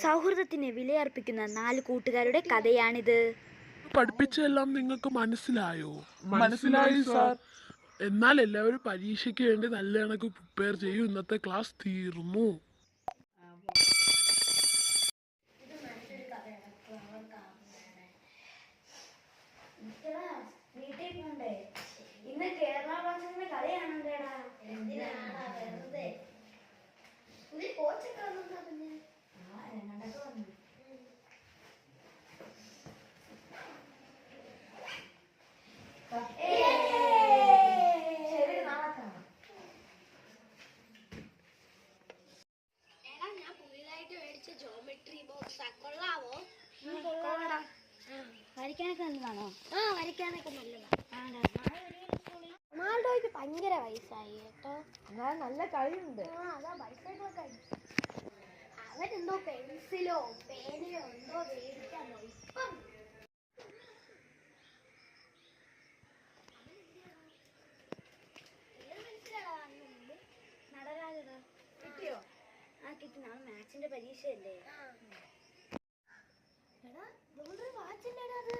സൗഹൃദത്തിന് വിലയർപ്പിക്കുന്ന നാല് കൂട്ടുകാരുടെ കഥയാണിത്. പഠിപ്പിച്ചെല്ലാം നിങ്ങൾക്ക് മനസ്സിലായോ? മനസ്സിലായി സാർ. എന്നാൽ എല്ലാവരും പരീക്ഷയ്ക്ക് വേണ്ടി നല്ല കണക്ക് പ്രിപ്പയർ ചെയ്യൂ. ഇന്നത്തെ ക്ലാസ് തീർന്നു. ഇന്ന് വരയ്ക്കാനൊക്കെ നല്ലതാണോ ആ വരയ്ക്കാനൊക്കെ നല്ലതാ. റൊണാൾഡോയ്ക്ക് ഭയങ്കര വയസ്സായി കേട്ടോ. എന്നാൽ നല്ല കളിയുണ്ട്. ആ അതാ അവരെന്തോ പെൻസിലോ പേനയോ എന്തോ മേടിക്കാൻ പോയി ഇപ്പം നടരാജടാ കിട്ടിയോ? ആ കിട്ടി നാളെ മാത്സിന്റെ പരീക്ഷയല്ലേ എടാ ഇതുകൊണ്ടൊരു വാച്ചില്ലേടാ അത്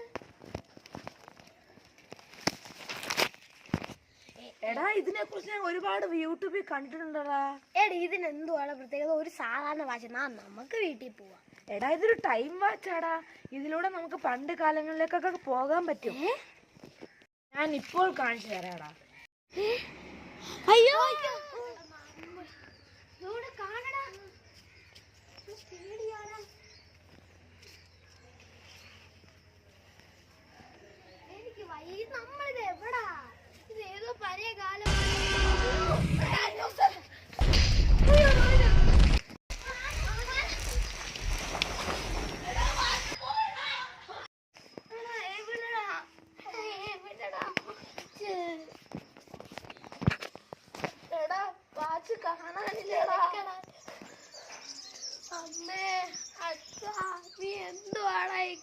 എടാ ഇതിനെ കുറിച്ച് ഞാൻ ഒരുപാട് യൂട്യൂബിൽ കണ്ടിട്ടുണ്ടടാ. എടാ ഇതിന് എന്തുവാണ് പ്രത്യേകത? ഒരു സാധാരണ വാച്ച്. നാ നമുക്ക് വീട്ടിൽ പോവാം. എടാ ഇതൊരു ടൈം വാച്ചാടാ. ഇതിലൂടെ നമുക്ക് പണ്ട് കാലങ്ങളിലേക്കൊക്കെ പോകാൻ പറ്റും. ഞാൻ ഇപ്പോൾ കാണിച്ചു തരാടാ. അയ്യോ! ഇവിടെ കാണടാ ഇത് പേടിയാടാ എനിക്ക് വയ്യ ഇത് നമ്മളിത് എവിടാ ഇത് ഏതോ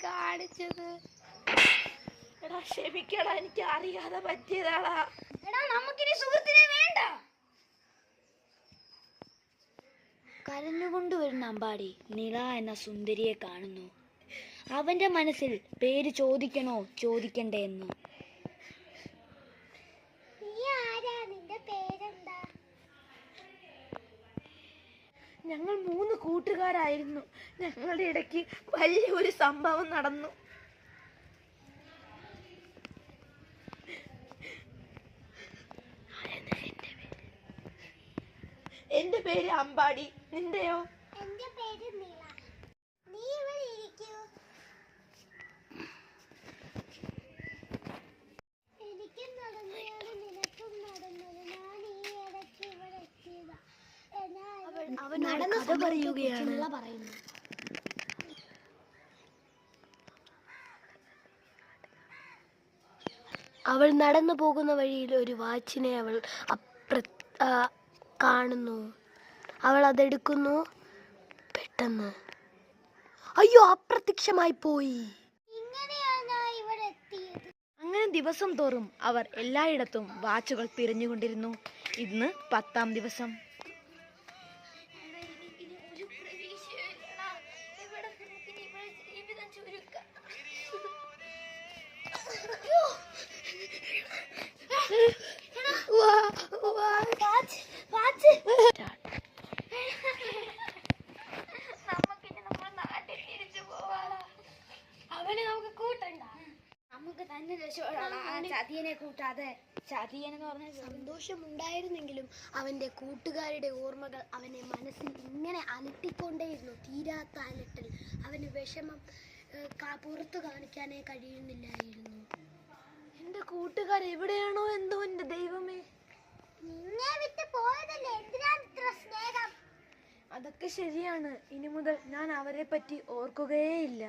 കാണിച്ചത് എടാ ക്ഷമിക്കടാ എനിക്ക് അറിയാതെ പറ്റിയതാടാ എടാ നമുക്കിനി സുഹൃത്തിനെ വേണ്ട കരഞ്ഞുകൊണ്ട് വരുന്ന അമ്പാടി നിള എന്ന സുന്ദരിയെ കാണുന്നു. അവന്റെ മനസ്സിൽ പേര് ചോദിക്കണോ ചോദിക്കണ്ടേ എന്ന്. നീ നിന്റെ പേരെന്താ? ഞങ്ങൾ മൂന്ന് കൂട്ടുകാരായിരുന്നു. ഞങ്ങളുടെ ഇടയ്ക്ക് വലിയൊരു സംഭവം നടന്നു എന്റെ പേര് അമ്പാടി. നിന്റെയോ എന്റെ പേര് നീള നീ ഇവിടെ ഇരിക്കൂ? എനിക്കും നടന്നെയാണ് നിനക്കും നടന്നത് ഞാൻ ഈ ഇടയ്ക്ക് ഇവിടെ എത്തിയതാ. അവൻ കഥ പറയുകയാണ്. പറയുന്നു. അവൾ നടന്നു പോകുന്ന വഴിയിൽ ഒരു വാച്ചിനെ അവൾ അപ്ര കാണുന്നു. അവൾ അതെടുക്കുന്നു പെട്ടെന്ന്. അയ്യോ അപ്രത്യക്ഷമായി പോയി. അങ്ങനെ ദിവസം തോറും അവർ എല്ലായിടത്തും വാച്ചുകൾ തിരഞ്ഞുകൊണ്ടിരുന്നു. ഇന്ന് പത്താം ദിവസം. നമുക്ക് തന്നെ രക്ഷപ്പെടാം ആ ചതിയനെ കൂട്ടാതെ. ചതിയൻ എന്ന് പറഞ്ഞാൽ സന്തോഷമുണ്ടായിരുന്നെങ്കിലും അവന്റെ കൂട്ടുകാരുടെ ഓർമ്മകൾ അവനെ മനസ്സിൽ ഇങ്ങനെ അലട്ടിക്കൊണ്ടേയിരുന്നു. തീരാത്ത അലട്ടൽ അവന് വിഷമം പുറത്തു കാണിക്കാനേ കഴിയുന്നില്ലായിരുന്നു. എന്റെ കൂട്ടുകാർ എവിടെയാണോ എന്തോ എന്റെ ദൈവമേ. നിന്നെ വിട്ട് പോയതല്ലേ? എന്തിനാണ് ഇത്ര സ്നേഹം? അതൊക്കെ ശരിയാണ്. ഇനി മുതൽ ഞാൻ അവരെ പറ്റി ഓർക്കുകയേയില്ല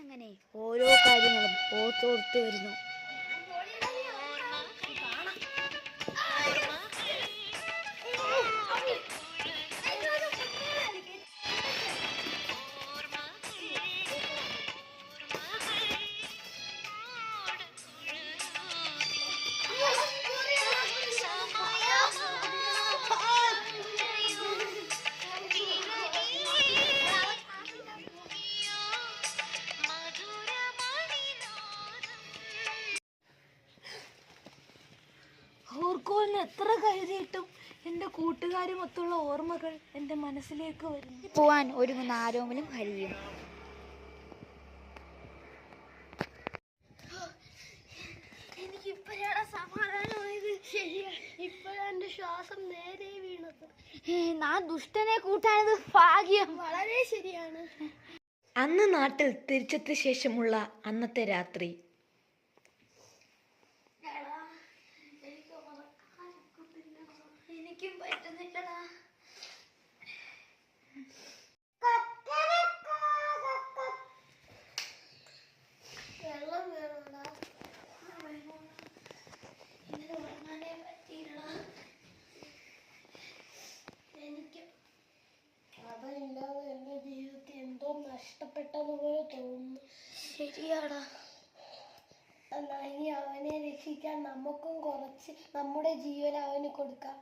അങ്ങനെ ഓരോ കാര്യങ്ങളും വരുന്നു. കരുതിയിട്ടും എന്റെ കൂട്ടുകാരുമൊത്തുള്ള ഓർമ്മകൾ എന്റെ മനസ്സിലേക്ക് വരുന്നു. പോവാൻ ഒരുങ്ങുന്ന ആരോമലും ഹരിയും. സമാധാനമായത്. ഇപ്പോഴാണ് എന്റെ ശ്വാസം നേരെ വീണത്. നാ ദുഷ്ടനെ കൂട്ടാനത് ഭാഗ്യം. വളരെ ശരിയാണ്. അന്ന് നാട്ടിൽ തിരിച്ചെത്തിയ ശേഷമുള്ള അന്നത്തെ രാത്രി ശരിയാടാ എന്നാ ഇനി അവനെ രക്ഷിക്കാൻ നമുക്കും കുറച്ച് നമ്മുടെ ജീവൻ അവന് കൊടുക്കാം.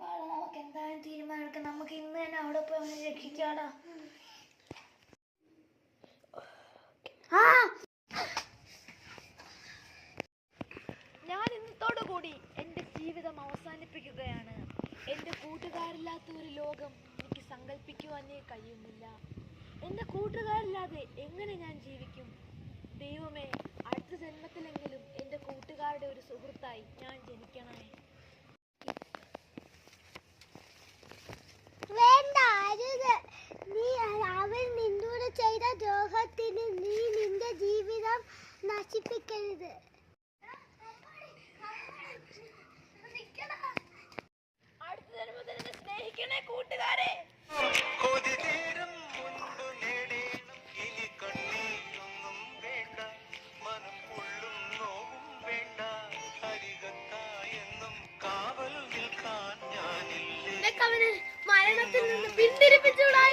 വാടാ, നമുക്ക് എന്തായാലും തീരുമാനമെടുക്കാം. നമുക്ക് ഇന്ന് തന്നെ അവിടെ പോയി അവനെ രക്ഷിക്കാടാ. ഞാൻ ഇന്നത്തോടു കൂടി എന്റെ ജീവിതം അവസാനിപ്പിക്കുകയാണ്. എന്റെ കൂട്ടുകാരില്ലാത്ത ഒരു ലോകം എനിക്ക് സങ്കല്പിക്കുവാനേ കഴിയുന്നില്ല. എന്റെ കൂട്ടുകാരില്ലാതെ എങ്ങനെ ഞാൻ ജീവിക്കും? ദൈവമേ അടുത്ത ജന്മത്തിലെങ്കിലും എന്റെ കൂട്ടുകാരുടെ ഒരു സുഹൃത്തായി ഞാൻ ജനിക്കണമേ. വേണ്ട അരുത് നീ അവൻ നിന്നോട് ചെയ്ത ദ്രോഹത്തിന് നീ നിന്റെ ജീവിതം നശിപ്പിക്കരുത്. അടുത്ത ജന്മത്തിൽ സ്നേഹിക്കണേ മരണത്തിൽ നിന്ന് പിന്തിരിപ്പിച്ചുകൂടായിരുന്നു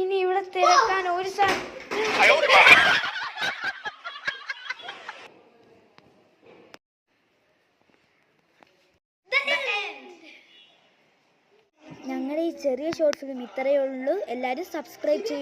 ഇനി ഇവിടെ തിരക്കാൻ ഒരു ഞങ്ങളുടെ ഈ ചെറിയ ഷോർട്ട് ഫിലിം ഇത്രയേ ഉള്ളൂ. എല്ലാവരും സബ്സ്ക്രൈബ് ചെയ്യൂ.